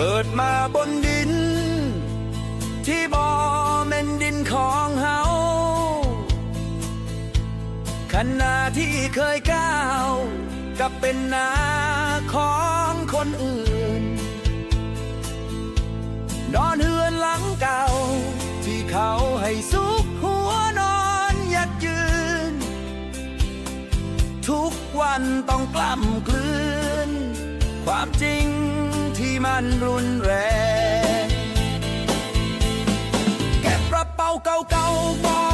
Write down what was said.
กิดมาบนดิน ที่บ่แม่นดินของเฮาขณะที่เคยก้าวกับเป็นนาของคนอื่น นอนเฮือนหลังเก่า ที่เขาให้สุกหัวนอนยัดยืน ทุกวันต้องกล้ำกลืน ความจริงันรุนแรงเก็บกระเป๋าเก่าๆบอ